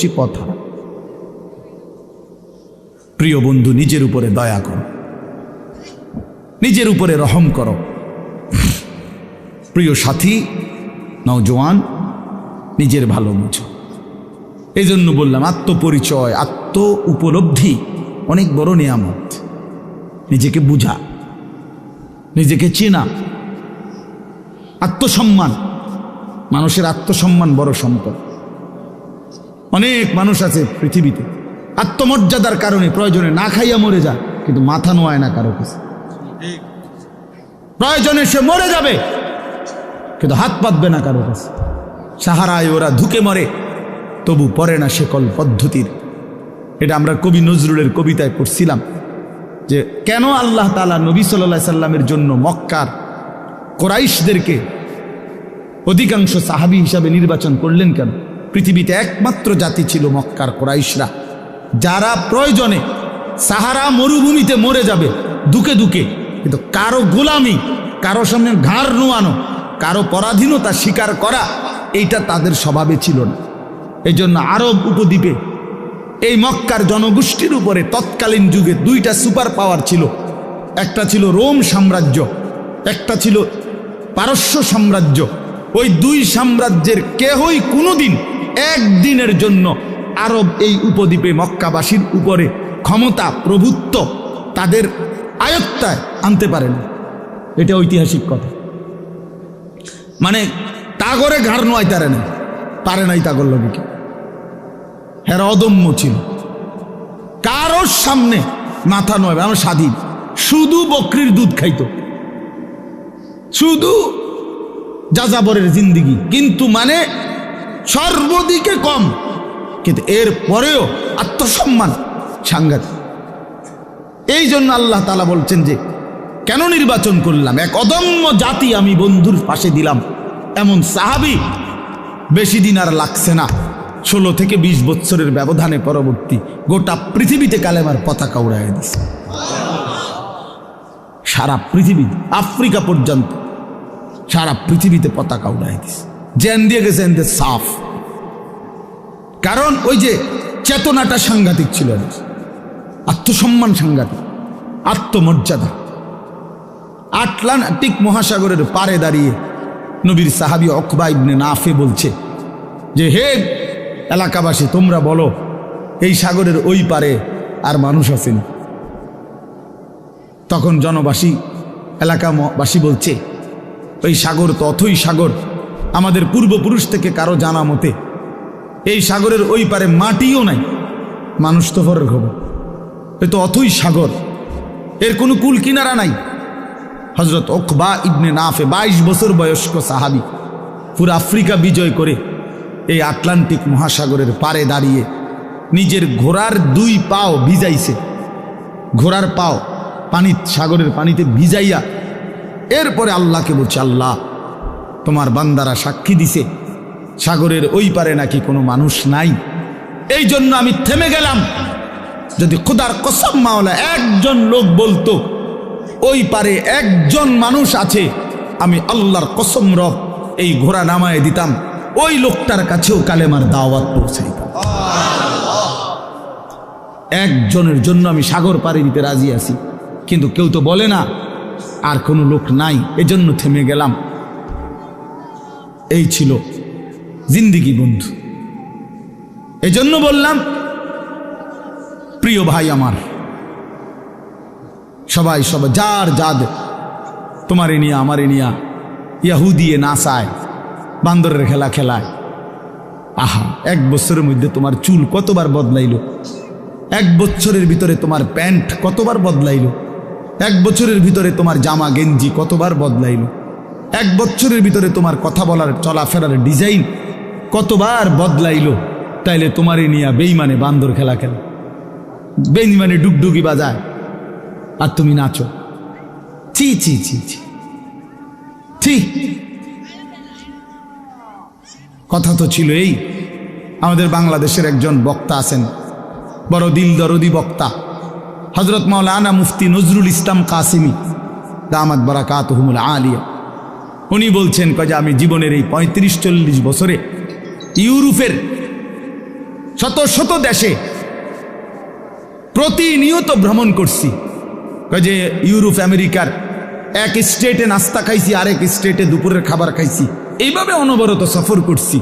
বেশি কথা প্রিয় বন্ধু, নিজের উপরে দয়া করো। নিজের উপরে রহম করো। প্রিয় সাথী নওজোয়ান নিজের ভালো বুঝো। এই জন্য বললাম, আত্মপরিচয় আত্ম উপলব্ধি অনেক বড় নিয়ামত। নিজেকে বুঝা, নিজেকে চেনা। আত্মসম্মান, মানুষের আত্মসম্মান বড় সম্পদ। অনেক মানুষ আছে পৃথিবীতে। আত্মমর্যাদার কারণে প্রয়োজনে না খাইয়া মরে যা, কিন্তু মাথা নোয়ায় না কারও কাছে। প্রয়োজনে সে মরে যাবে, কিন্তু হাত পাতবে না কারও কাছে। সাহারায় ওরা ধুকে মরে, তবু পরে না সেকল পদ্ধতির। এটা আমরা কবি নজরুলের কবিতায় পড়ছিলাম, যে কেন আল্লাহ তালা নবী সাল্লা সাল্লামের জন্য মক্কার কোরাইশদেরকে অধিকাংশ সাহাবি হিসাবে নির্বাচন করলেন কেন? পৃথিবীতে একমাত্র জাতি ছিল মক্কার কোরাইশরা। যারা প্রয়োজনে সাহারা মরুভূমিতে মরে যাবে, দুকে দুকে। কিন্তু কারও গোলামি, কারও সামনে ঘাড় নোয়ানো, কারও পরাধীনতা স্বীকার করা, এইটা তাদের স্বভাবে ছিল না। এই জন্য আরব উপদ্বীপে এই মক্কার জনগোষ্ঠীর উপরে তৎকালীন যুগে দুইটা সুপার পাওয়ার ছিল। একটা ছিল রোম সাম্রাজ্য, একটা ছিল পারস্য সাম্রাজ্য। ওই দুই সাম্রাজ্যের কেহই কোনোদিন একদিনের জন্য আরব এই উপদ্বীপে মক্কাবাসীর উপরে ক্ষমতা, প্রভুত্ব তাদের আয়ত্তায় আনতে পারে না এটা ঐতিহাসিক কথা। মানে তাগরে ঘাড় নয় তারে না পারে নাই তাগর কি হ্যাঁ অদম্য ছিল। কারোর সামনে মাথা নয়, আমার স্বাধীন। শুধু বকরির দুধ খাইতো। শুধু যাযাবরের জিন্দিগি। কিন্তু মানে সর্বদিকে কম। কিন্তু এর পরেও আত্মসম্মান সাংঘাতিক। এই জন্য আল্লাহ তালা বলছেন যে, কেন নির্বাচন করলাম? এক অদম্য জাতি আমি বন্ধুর পাশে দিলাম। এমন সাহাবি বেশি দিন আর লাগছে না। ষোলো থেকে ২০ বছরের ব্যবধানে পরবর্তী গোটা পৃথিবীতে কালেমার পতাকা উড়াই দিছে। সারা পৃথিবী, আফ্রিকা পর্যন্ত সারা পৃথিবীতে পতাকা উড়াই দিছে। জেন দিয়ে গেছে এনদের সাফ কারণ ওই যে চেতনাটা সাংঘাতিক ছিল। আত্মসম্মান সাংঘাতিক, আত্মমর্যাদা আটলান্টিক মহাসাগরের পারে দাঁড়িয়ে নবীর সাহাবি অকবা ইবনে নাফে বলছে যে, হে এলাকাবাসী, তোমরা বলো, এই সাগরের ওই পারে আর মানুষ আছেন তখন জনবাসী, এলাকাবাসী বলছে, ওই সাগর তো অথই সাগর আমাদের পূর্বপুরুষ থেকে কারও জানা মতে, এই সাগরের ওই পারে মাটিও নাই। মানুষ তো পরের খবর। এ তো অথই সাগর। এর কোনো কুল কিনারা নাই। হজরত ওকবা ইবনে নাফে বাইশ বছর বয়স্ক সাহাবি পুরো আফ্রিকা বিজয় করে এই আটলান্টিক মহাসাগরের পারে দাঁড়িয়ে নিজের ঘোড়ার দুই পাও ভিজাইছে। ঘোড়ার পাও পানি সাগরের পানিতে ভিজাইয়া এরপরে আল্লাহকে বলছে, আল্লাহ তোমার বান্দারা সাক্ষী দিছে, সাগরের ওই পারে নাকি কোনো মানুষ নাই। এই জন্য আমি থেমে গেলাম। যদি খুদার কসম মাওলা একজন লোক বলতো, ওই পারে একজন মানুষ আছে, আমি আল্লাহর কসম রব এই ঘোড়া নামায় দিতাম, ওই লোকটার কাছেও কালেমার দাওয়াত পৌঁছে পৌঁছাইতাম। একজনের জন্য আমি সাগর পাড়ি দিতে রাজি আছি, কিন্তু কেউ তো বলে না, আর কোনো লোক নাই, এজন্য থেমে গেলাম। এই ছিল জিন্দিগি বন্ধু। এজন্য বললাম, প্রিয় ভাই আমার, সবাই সবাই, যার যাদ তোমারে নিয়া, আমারে নিয়া ইয়াহু দিয়ে নাচায় বান্দরের খেলা খেলায়। আহা, এক বছরের মধ্যে তোমার চুল কতবার বদলাইল? এক বছরের ভিতরে তোমার প্যান্ট কতবার বদলাইল? এক বছরের ভিতরে তোমার জামা, গেঞ্জি কতবার বদলাইল? এক বছরের ভিতরে তোমার কথা বলার, চলাফেরার ডিজাইন কতবার বদলাইল? তাইলে তোমারই নিয়া বেইমানে বান্দর খেলা খেলা। বেইমানে ডুগডুগি বাজায়। আর তুমি নাচো। ছি ছি ছি ছি। ছি। কথা তো ছিল এই, আমাদের বাংলাদেশের একজন বক্তা আছেন। বড় দিল দরদি বক্তা। হজরত মাওলানা মুফতি নজরুল ইসলাম কাসিমি। দামাত বারাকাত হুমুল আলিয়া। উনি বলছেন, কয়ে যে আমি জীবনের এই পঁয়ত্রিশ চল্লিশ বছরে ইউরোপের শত শত দেশে প্রতিনিয়ত ভ্রমণ করছি। কয় যে ইউরোপ, আমেরিকার এক স্টেটে নাস্তা খাইছি, আরেক স্টেটে দুপুরের খাবার খাইছি। এইভাবে অনবরত সফর করছি।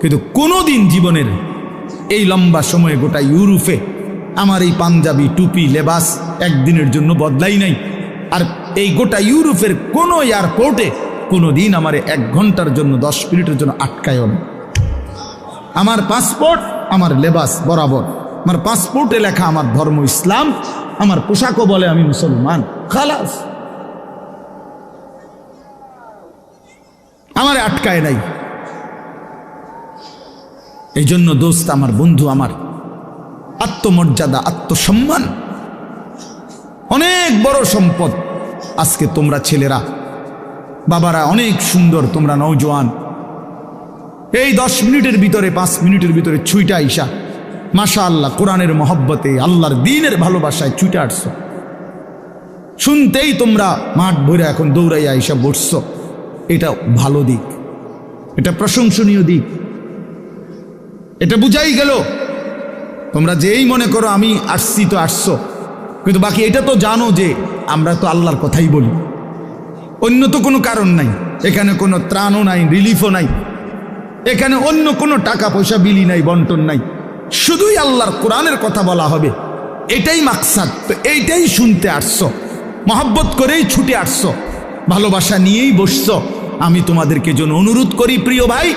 কিন্তু কোনোদিন জীবনের এই লম্বা সময়ে গোটা ইউরোপে আমার এই পাঞ্জাবি, টুপি, লেবাস একদিনের জন্য বদলাই নাই। আর এই গোটা ইউরোপের কোনো এয়ারপোর্টে কোনো দিন আমার এক ঘণ্টার জন্য, দশ মিনিটের জন্য আটকায়ও না। আমার পাসপোর্ট, আমার লেবাস বরাবর। আমার পাসপোর্টে লেখা আমার ধর্ম ইসলাম, আমার পোশাকও বলে আমি মুসলমান। খালাস। আমার আটকায় নাই। এই জন্য দোস্ত, আমার বন্ধু, আমার আত্মমর্যাদা, আত্মসম্মান অনেক বড় সম্পদ। আজকে তোমরা ছেলেরা বাবারা, অনেক সুন্দর, তোমরা নৌজওয়ান এই দশ মিনিটের ভিতরে, পাঁচ মিনিটের ভিতরে ছুইটা আইসা মাশা আল্লাহ কোরআনের মহব্বতে, আল্লাহর দিনের ভালোবাসায় ছুটে আসছ। শুনতেই তোমরা মাঠ ভরে এখন দৌড়াইয়া আইসা বসছ। এটা ভালো দিক। এটা প্রশংসনীয় দিক। এটা বুঝাই গেল। তোমরা যেই মনে করো, আমি আসছি তো আসছো। কিন্তু বাকি এটা তো জানো যে, আমরা তো আল্লাহর কথাই বলি। অন্য তো কোনো কারণ নাই। এখানে কোনো ত্রাণও নাই রিলিফও নাই। এখানে অন্য কোনো টাকা পয়সা, বিলি নাই, বন্টন নাই। শুধুই আল্লাহর কোরআনের কথা বলা হবে। এটাই মাকসাদ। তো এইটাই শুনতে আসছো। মহব্বত করেই ছুটে আসছো। ভালোবাসা নিয়েই বসছো। আমি তোমাদেরকে জন্য অনুরোধ করি, প্রিয় ভাই,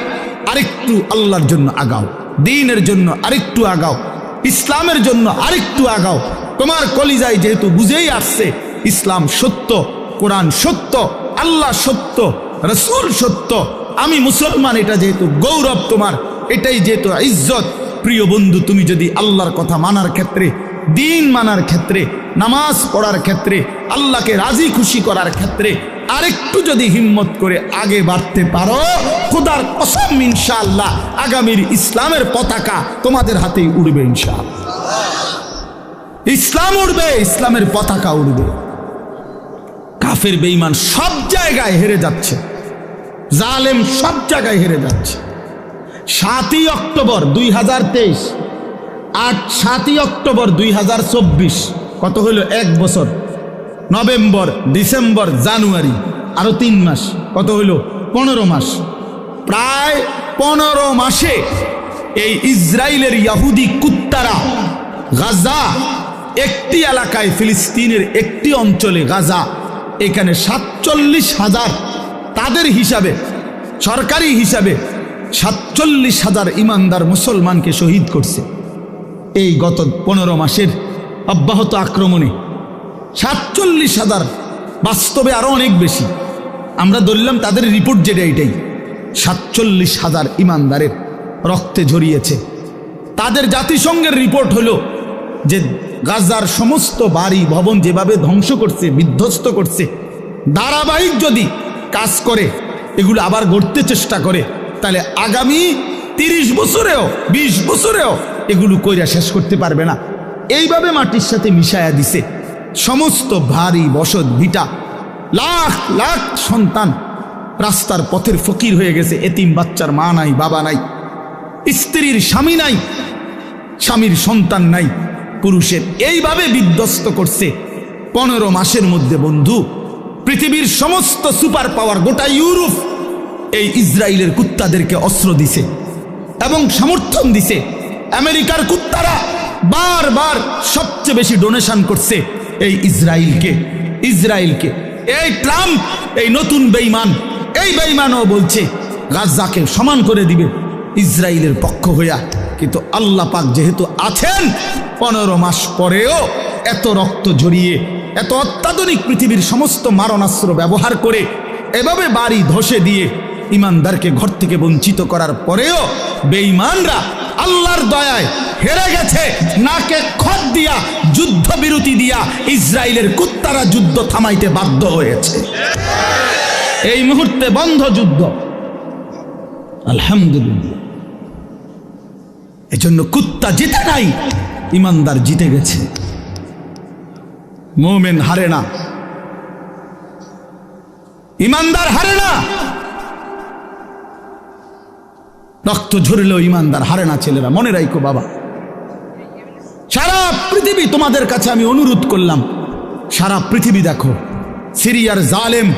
আরেকটু আল্লাহর জন্য আগাও। দিনের জন্য আরেকটু আগাও। ইসলামের জন্য আরেকটু আগাও। তোমার কলিজায় যেহেতু বুঝেই আসছে, ইসলাম সত্য। কোরআন সত্য, আল্লাহ সত্য, রসুল সত্য। আমি মুসলমান, এটা যেহেতু গৌরব তোমার, এটাই যেহেতু ইজ্জত। প্রিয় বন্ধু, তুমি যদি আল্লাহর কথা মানার ক্ষেত্রে, দিন মানার ক্ষেত্রে, নামাজ পড়ার ক্ষেত্রে, আল্লাহকে রাজি খুশি করার ক্ষেত্রে, আরেকটু যদি হিম্মত করে আগে বাড়তে পারো, খুদার কসম ইনশাআল্লাহ আগামীর ইসলামের পতাকা তোমাদের হাতেই উড়বে ইনশাআল্লাহ। ইসলাম উড়বে, ইসলামের পতাকা উড়বে। কাফের বেঈমান সব জায়গায় হেরে যাচ্ছে। জালেম সব জায়গায় হেরে যাচ্ছে। সাতই অক্টোবর দুই হাজার তেইশ আট সাতই অক্টোবর দুই হাজার চব্বিশ, কত হইল? এক বছর। নভেম্বর, ডিসেম্বর, জানুয়ারি, আরও তিন মাস, কত হইল? পনেরো মাস। প্রায় পনেরো মাসে এই ইসরায়েলের ইয়াহুদি কুত্তারা গাজা, একটি এলাকায়, ফিলিস্তিনের একটি অঞ্চলে গাজা এখানে সাতচল্লিশ হাজার তাদের হিসাবে, সরকারি হিসাবে সাতচল্লিশ হাজার ইমানদার মুসলমানকে শহীদ করছে। এই গত পনেরো মাসের অব্যাহত আক্রমণে সাতচল্লিশ হাজার বাস্তবে আরও অনেক বেশি। আমরা ধরলাম তাদের রিপোর্ট যেটা এটাই। সাতচল্লিশ হাজার ইমানদারের রক্তে ঝরিয়েছে। তাদের জাতিসংঘের রিপোর্ট হলো যে গাজার সমস্ত বাড়ি ভবন যেভাবে ধ্বংস করছে, বিধ্বস্ত করছে, ধারাবাহিক যদি কাজ করে, এগুলো আবার গড়তে চেষ্টা করে, তাহলে আগামী তিরিশ বছরেও ২০ বছরেও এগুলো কইরা শেষ করতে পারবে না। এইভাবে মাটির সাথে মিশায়া দিছে সমস্ত ভারী বসত ভিটা। লাখ লাখ সন্তান রাস্তার পথের ফকির হয়ে গেছে, এতিম বাচ্চার মা নাই, বাবা নাই, স্ত্রীর স্বামী নাই, স্বামীর সন্তান নাই। পুরুষের এইভাবে বিধ্বস্ত করছে। পনেরো মাসের মধ্যে, বন্ধু, পৃথিবীর সমস্ত সুপার পাওয়ার গোটা ইউরোপ এই ইসরায়েলের কুত্তাদেরকে অস্ত্র দিছে এবং সমর্থন দিছে। আমেরিকার কুত্তারা বারবার সবচেয়ে বেশি ডোনেশন করছে এই ইসরায়েলকে ইসরায়েলকে। এই ট্রাম্প, এই নতুন বেইমান, এই বেইমানও বলছে গাজাকে সমান করে দিবে ইসরায়েলের পক্ষ হইয়া। কিন্তু আল্লাহ পাক যেহেতু আছেন পনেরো মাস পরেও এত রক্ত ঝরিয়ে এত অত্যাধুনিক পৃথিবীর সমস্ত মারণাস্ত্র ব্যবহার করে এভাবে বাড়ি ধসে দিয়ে ইমানদারকে ঘর থেকে বঞ্চিত করার পরেও বেঈমানরা আল্লাহর দয়ায় হেরে গেছে। নাকে খত দিয়া যুদ্ধ বিরতি দিয়া ইসরায়েলের কুত্তারা যুদ্ধ থামাইতে বাধ্য হয়েছে। এই মুহূর্তে বন্ধ যুদ্ধ। আলহামদুলিল্লাহ। এজন্য কুত্তা জিতে নাই। ইমানদার জিতে গেছে। মোমেন হারে না। ইমানদার হারে না। রক্ত ঝরলেও ইমানদার হারে না ছেলেরা। মনে রাখো বাবা। সারা পৃথিবী তোমাদের কাছে আমি অনুরোধ করলাম। সারা পৃথিবী দেখো। সিরিয়ার জালেম